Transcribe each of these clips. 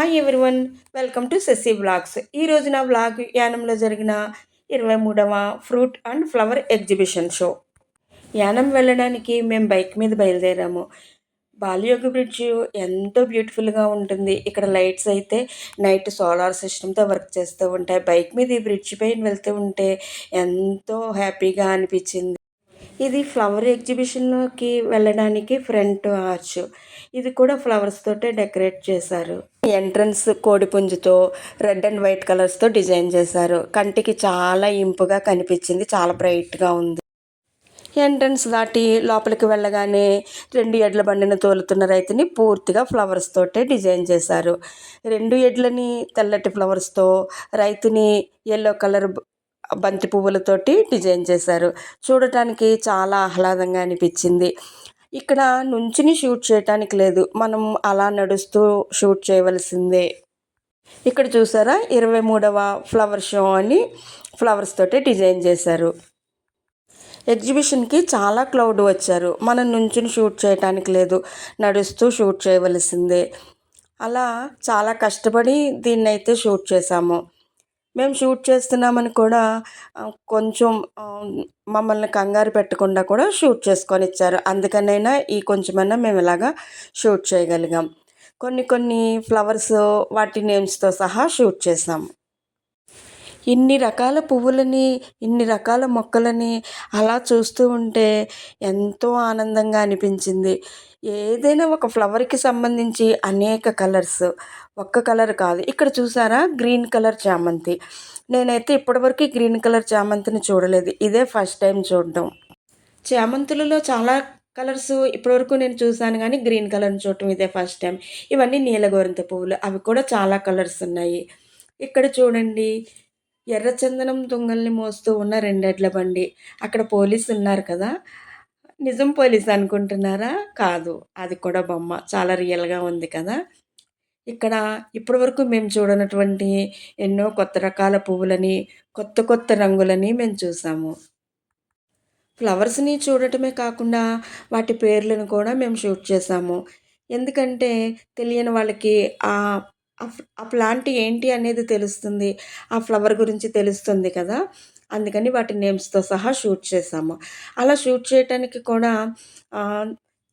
Hi everyone welcome to Sashi blogs ఈ నా blog యానంలో జరిగిన ఇరవై మూడవ fruit and flower exhibition show Yanam వెళ్ళడానికి మేము బైక్ మీద బయలుదేరాము. బాలియోగి బ్రిడ్జ్ ఎంతో బ్యూటిఫుల్గా ఉంటుంది. ఇక్కడ లైట్స్ అయితే నైట్ సోలార్ సిస్టమ్తో వర్క్ చేస్తూ ఉంటాయి. బైక్ మీద ఈ బ్రిడ్జ్ పైన వెళ్తూ ఉంటే ఎంతో హ్యాపీగా అనిపించింది. ఇది ఫ్లవర్ ఎగ్జిబిషన్లోకి వెళ్ళడానికి ఫ్రంట్ ఆర్చ్. ఇది కూడా ఫ్లవర్స్ తోటే డెకరేట్ చేశారు. ఎంట్రన్స్ కోడిపుంజుతో రెడ్ అండ్ వైట్ కలర్స్తో డిజైన్ చేశారు. కంటికి చాలా ఇంపుగా కనిపించింది. చాలా బ్రైట్గా ఉంది. ఎంట్రన్స్ దాటి లోపలికి వెళ్ళగానే రెండు ఎడ్ల బండిని తోలుతున్న రైతుని పూర్తిగా ఫ్లవర్స్ తోటే డిజైన్ చేశారు. రెండు ఎడ్లని తెల్లటి ఫ్లవర్స్తో రైతుని ఎల్లో కలర్ బంతి పువ్వులతోటి డిజైన్ చేశారు. చూడటానికి చాలా ఆహ్లాదంగా అనిపించింది. ఇక్కడ నుంచుని షూట్ చేయటానికి లేదు. మనం అలా నడుస్తూ షూట్ చేయవలసిందే. ఇక్కడ చూసారా? ఇరవై మూడవ ఫ్లవర్ షో అని ఫ్లవర్స్ తోటి డిజైన్ చేశారు. ఎగ్జిబిషన్కి చాలా క్లౌడ్ వచ్చారు. మనం నుంచుని షూట్ చేయటానికి లేదు. నడుస్తూ షూట్ చేయవలసిందే. అలా చాలా కష్టపడి దీన్ని అయితే షూట్ చేశాము. మేము షూట్ చేస్తున్నామని కూడా కొంచెం మమ్మల్ని కంగారు పెట్టకుండా కూడా షూట్ చేసుకొని ఇచ్చారు. అందుకనైనా ఈ కొంచెమైనా మేము ఇలాగా షూట్ చేయగలిగాం. కొన్ని కొన్ని ఫ్లవర్స్ వాటి నేమ్స్తో సహా షూట్ చేసాం. ఇన్ని రకాల పువ్వులని ఇన్ని రకాల మొక్కలని అలా చూస్తూ ఉంటే ఎంతో ఆనందంగా అనిపించింది. ఏదైనా ఒక ఫ్లవర్కి సంబంధించి అనేక కలర్స్ ఒక్క కలర్ కాదు. ఇక్కడ చూసారా? గ్రీన్ కలర్ చామంతి. నేనైతే ఇప్పటివరకు గ్రీన్ కలర్ చామంతిని చూడలేదు. ఇదే ఫస్ట్ టైం చూడడం. చామంతులలో చాలా కలర్స్ ఇప్పటివరకు నేను చూసాను కానీ గ్రీన్ కలర్ని చూడటం ఇదే ఫస్ట్ టైం ఇవన్నీ నీలగోరంత పువ్వులు. అవి కూడా చాలా కలర్స్ ఉన్నాయి. ఇక్కడ చూడండి. ఎర్రచందనం తుంగల్ని మోస్తూ ఉన్న రెండెడ్ల బండి. అక్కడ పోలీసు ఉన్నారు కదా? నిజం పోలీస్ అనుకుంటున్నారా? కాదు. అది కూడా బొమ్మ. చాలా రియల్గా ఉంది కదా? ఇక్కడ ఇప్పటివరకు మేము చూడనటువంటి ఎన్నో కొత్త రకాల పువ్వులని కొత్త కొత్త రంగులని మేము చూసాము. ఫ్లవర్స్ని చూడటమే కాకుండా వాటి పేర్లను కూడా మేము షూట్ చేసాము. ఎందుకంటే తెలియని వాళ్ళకి ఆ ఆ ప్లాంట్ ఏంటి అనేది తెలుస్తుంది. ఆ ఫ్లవర్ గురించి తెలుస్తుంది కదా. అందుకని వాటి నేమ్స్తో సహా షూట్ చేసాము. అలా షూట్ చేయటానికి కూడా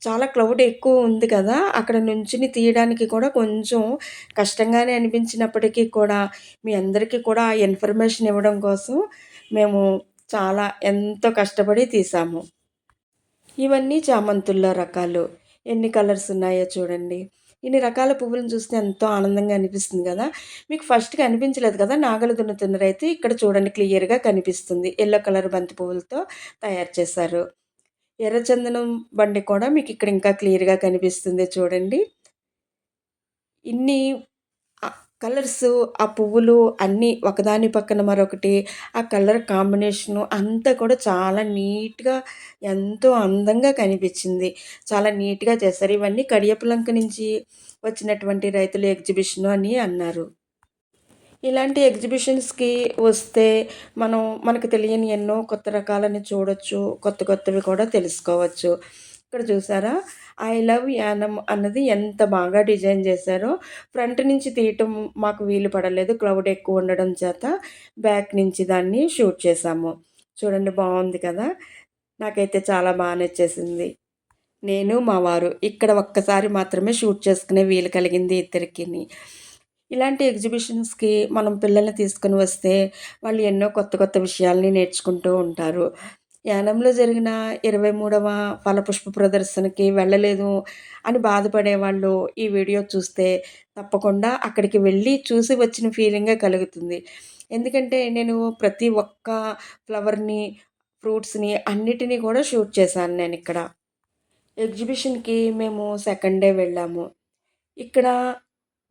చాలా క్లౌడ్ ఎక్కువ ఉంది కదా. అక్కడ నుంచుని తీయడానికి కూడా కొంచెం కష్టంగానే అనిపించినప్పటికీ కూడా మీ అందరికీ కూడా ఆ ఇన్ఫర్మేషన్ ఇవ్వడం కోసం మేము చాలా ఎంతో కష్టపడి తీసాము. ఇవన్నీ చామంతుల్లో రకాలు. ఎన్ని కలర్స్ ఉన్నాయో చూడండి. ఇన్ని రకాల పువ్వులను చూస్తే ఎంతో ఆనందంగా అనిపిస్తుంది కదా. మీకు ఫస్ట్గా అనిపించలేదు కదా నాగలు దున్నుతున్నరైతే ఇక్కడ చూడండి క్లియర్గా కనిపిస్తుంది. ఎల్లో కలర్ బంతి పువ్వులతో తయారు చేశారు. ఎర్రచందనం బండి కూడా మీకు ఇక్కడ ఇంకా క్లియర్గా కనిపిస్తుంది చూడండి. ఇన్ని కలర్స్ ఆ పువ్వులు అన్నీ ఒకదాని పక్కన మరొకటి ఆ కలర్ కాంబినేషను అంతా కూడా చాలా నీట్గా ఎంతో అందంగా కనిపించింది. చాలా నీట్గా చేశారు. ఇవన్నీ కడియపులంక నుంచి వచ్చినటువంటి రైతుల ఎగ్జిబిషన్ అని అన్నారు. ఇలాంటి ఎగ్జిబిషన్స్కి వస్తే మనం మనకు తెలియని ఎన్నో కొత్త రకాలని చూడొచ్చు కొత్త కొత్తవి కూడా తెలుసుకోవచ్చు. ఇక్కడ చూసారా? ఐ లవ్ యానం అన్నది ఎంత బాగా డిజైన్ చేశారో. ఫ్రంట్ నుంచి తీయటం మాకు వీలు పడలేదు. క్లౌడ్ ఎక్కువ ఉండడం చేత బ్యాక్ నుంచి దాన్ని షూట్ చేసాము చూడండి బాగుంది కదా? నాకైతే చాలా బాగా నచ్చేసింది. నేను మా వారు ఇక్కడ ఒక్కసారి మాత్రమే షూట్ చేసుకునే వీలు కలిగింది ఇద్దరికి ఇలాంటి ఎగ్జిబిషన్స్కి మనం పిల్లల్ని తీసుకుని వస్తే వాళ్ళు ఎన్నో కొత్త కొత్త విషయాల్ని నేర్చుకుంటూ ఉంటారు. యానంలో జరిగిన ఇరవై మూడవ ఫలపుష్ప ప్రదర్శనకి వెళ్ళలేదు అని బాధపడేవాళ్ళు ఈ వీడియో చూస్తే తప్పకుండా అక్కడికి వెళ్ళి చూసి వచ్చిన ఫీలింగే కలుగుతుంది. ఎందుకంటే నేను ప్రతి ఒక్క ఫ్లవర్ని ఫ్రూట్స్ని అన్నిటినీ కూడా షూట్ చేశాను నేను ఇక్కడ. ఎగ్జిబిషన్కి మేము సెకండ్ డే వెళ్ళాము. ఇక్కడ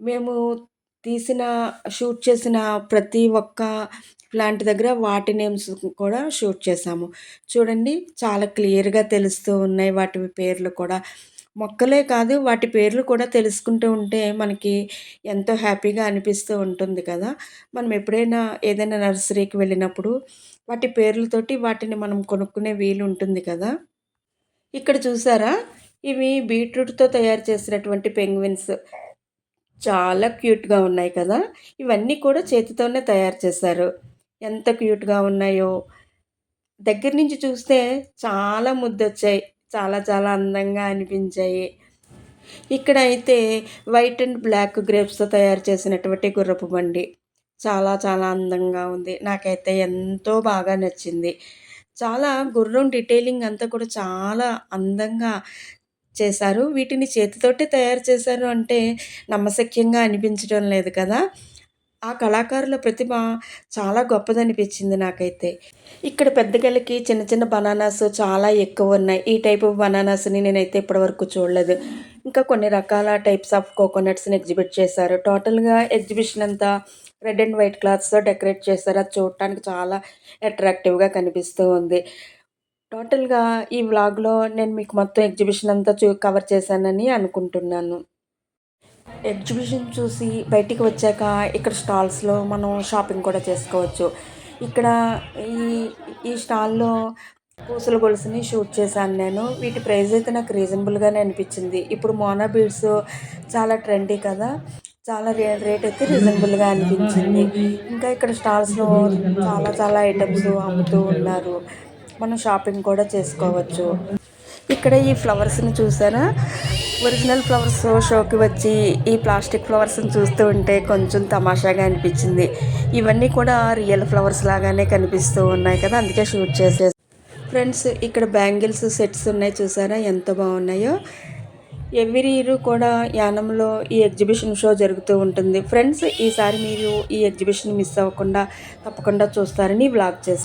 మేము తీసిన షూట్ చేసిన ప్రతి ఒక్క ప్లాంట్ దగ్గర వాటి నేమ్స్ కూడా షూట్ చేసాము చూడండి చాలా క్లియర్గా తెలుస్తూ ఉన్నాయి వాటి పేర్లు కూడా. మొక్కలే కాదు వాటి పేర్లు కూడా తెలుసుకుంటూ ఉంటే మనకి ఎంతో హ్యాపీగా అనిపిస్తూ ఉంటుంది కదా. మనం ఎప్పుడైనా ఏదైనా నర్సరీకి వెళ్ళినప్పుడు వాటి పేర్లతోటి వాటిని మనం కొనుక్కునే వీలు ఉంటుంది కదా. ఇక్కడ చూసారా? ఇవి బీట్రూట్తో తయారు చేసినటువంటి పెంగ్విన్స్. చాలా క్యూట్గా ఉన్నాయి కదా. ఇవన్నీ కూడా చేతితోనే తయారు చేశారు. ఎంత క్యూట్గా ఉన్నాయో. దగ్గర నుంచి చూస్తే చాలా ముద్దొచ్చాయి. చాలా చాలా అందంగా అనిపించాయి. ఇక్కడ అయితే వైట్ అండ్ బ్లాక్ గ్రేప్స్తో తయారు చేసినటువంటి గుర్రపు బండి. చాలా చాలా అందంగా ఉంది. నాకైతే ఎంతో బాగా నచ్చింది. చాలా గుర్రం డీటెయిలింగ్ అంతా కూడా చాలా అందంగా చేశారు. వీటిని చేతితోటే తయారు చేశారు అంటే నమ్మశక్యంగా అనిపించడం లేదు కదా. ఆ కళాకారుల ప్రతిభ చాలా గొప్పదనిపించింది నాకైతే. ఇక్కడ పెద్దగలకి చిన్న చిన్న బనానాస్ చాలా ఎక్కువ ఉన్నాయి. ఈ టైప్ ఆఫ్ బనానాస్ని నేనైతే ఇప్పటివరకు చూడలేదు. ఇంకా కొన్ని రకాల టైప్స్ ఆఫ్ కోకోనట్స్ని ఎగ్జిబిట్ చేశారు. టోటల్గా ఎగ్జిబిషన్ అంతా రెడ్ అండ్ వైట్ క్లాత్స్తో డెకరేట్ చేశారు. అది చూడటానికి చాలా అట్రాక్టివ్గా కనిపిస్తూ ఉంది. టోటల్గా ఈ వ్లాగ్లో నేను మీకు మొత్తం ఎగ్జిబిషన్ అంతా చూ కవర్ చేశానని అనుకుంటున్నాను. ఎగ్జిబిషన్ చూసి బయటికి వచ్చాక ఇక్కడ స్టాల్స్లో మనం షాపింగ్ కూడా చేసుకోవచ్చు. ఇక్కడ ఈ ఈ స్టాల్లో పూసల గొలుసుని షూట్ చేశాను నేను. వీటి ప్రైస్ అయితే నాకు రీజనబుల్గానే అనిపించింది. ఇప్పుడు మోనా బీడ్స్ చాలా ట్రెండీ కదా. చాలా రే రేట్ అయితే రీజనబుల్గా అనిపించింది. ఇంకా ఇక్కడ స్టాల్స్లో చాలా చాలా ఐటమ్స్ అమ్ముతూ ఉన్నారు. మనం షాపింగ్ కూడా చేసుకోవచ్చు. ఇక్కడ ఈ ఫ్లవర్స్ని చూసారా? ఒరిజినల్ ఫ్లవర్స్ షోకి వచ్చి ఈ ప్లాస్టిక్ ఫ్లవర్స్ని చూస్తూ ఉంటే కొంచెం తమాషాగా అనిపించింది. ఇవన్నీ కూడా రియల్ ఫ్లవర్స్ లాగానే కనిపిస్తూ ఉన్నాయి కదా అందుకే షూట్ చేసే ఫ్రెండ్స్ ఇక్కడ బ్యాంగిల్స్ సెట్స్ ఉన్నాయి చూసారా? ఎంత బాగున్నాయో. ఎవ్రీ ఇయర్ కూడా యానంలో ఈ ఎగ్జిబిషన్ షో జరుగుతూ ఉంటుంది. ఫ్రెండ్స్ ఈసారి మీరు ఈ ఎగ్జిబిషన్ మిస్ అవ్వకుండా తప్పకుండా చూస్తారని బ్లాగ్ చేస్తాను